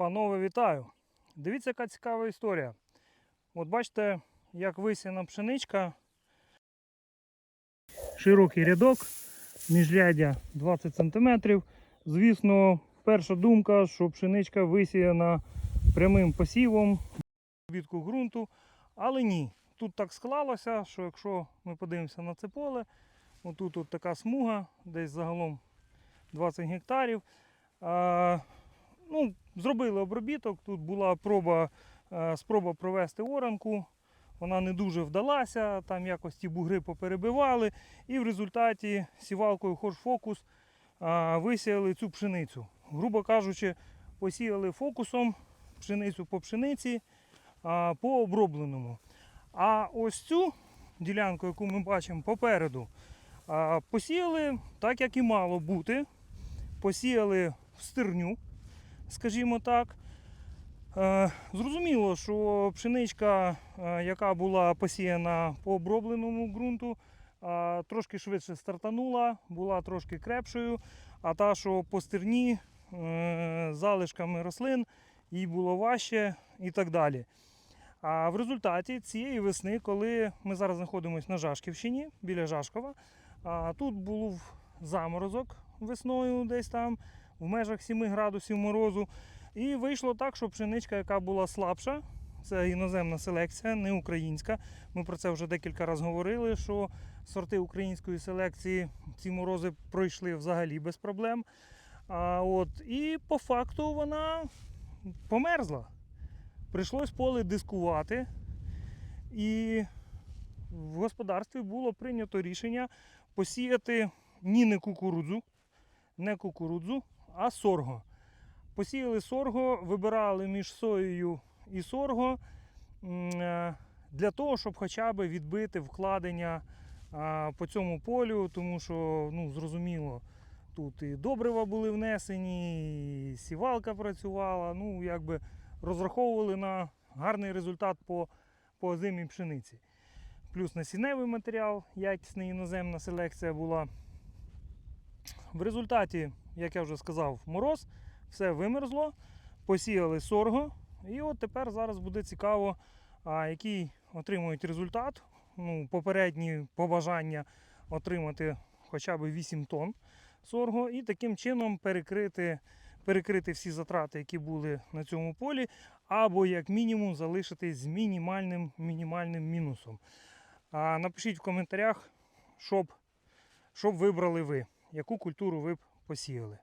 Панове, вітаю! Дивіться, яка цікава історія. От бачите, як висіяна пшеничка. Широкий рядок, міжряддя 20 см. Звісно, перша думка, що пшеничка висіяна прямим посівом, обідку ґрунту. Але ні. Тут так склалося, що якщо ми подивимося на це поле, отут от така смуга, десь загалом 20 гектарів. А, ну, зробили обробіток. Тут була проба, е, спроба провести оранку. Вона не дуже вдалася, там якось ті бугри поперебивали. І в результаті сівалкою Хорш-Фокус висіяли цю пшеницю. Грубо кажучи, посіяли фокусом пшеницю по пшениці по обробленому. А ось цю ділянку, яку ми бачимо попереду, посіяли так, як і мало бути. Посіяли в стерню, скажімо так. Е, Зрозуміло, що пшеничка, е, яка була посіяна по обробленому ґрунту, е, трошки швидше стартанула, була трошки крепшою, а та, що по стерні залишками рослин, їй було важче і так далі. А в результаті цієї весни, коли ми зараз знаходимося на Жашківщині, біля Жашкова, тут був заморозок весною десь там в межах 7 градусів морозу. І вийшло так, що пшеничка, яка була слабша, це іноземна селекція, не українська. Ми про це вже декілька разів говорили, що сорти української селекції ці морози пройшли взагалі без проблем. А от, і по факту вона померзла. Прийшлось поле дискувати. І в господарстві було прийнято рішення посіяти ні не кукурудзу, не кукурудзу, а сорго. Посіяли сорго, вибирали між соєю і сорго е, для того, щоб хоча б відбити вкладення по цьому полю, тому що ну, зрозуміло, тут і добрива були внесені, і сівалка працювала. Ну, якби розраховували на гарний результат по, по озимій пшениці. Плюс насінневий матеріал, якісний іноземна селекція була. В результаті, як я вже сказав, мороз, все вимерзло, посіяли сорго. І от тепер зараз буде цікаво, який отримують результат. Ну, попередні побажання отримати хоча б 8 тонн сорго і таким чином перекрити, перекрити всі затрати, які були на цьому полі, або як мінімум залишитись з мінімальним, мінімальним мінусом. А напишіть в коментарях, щоб, щоб вибрали ви, яку культуру ви б посіяли.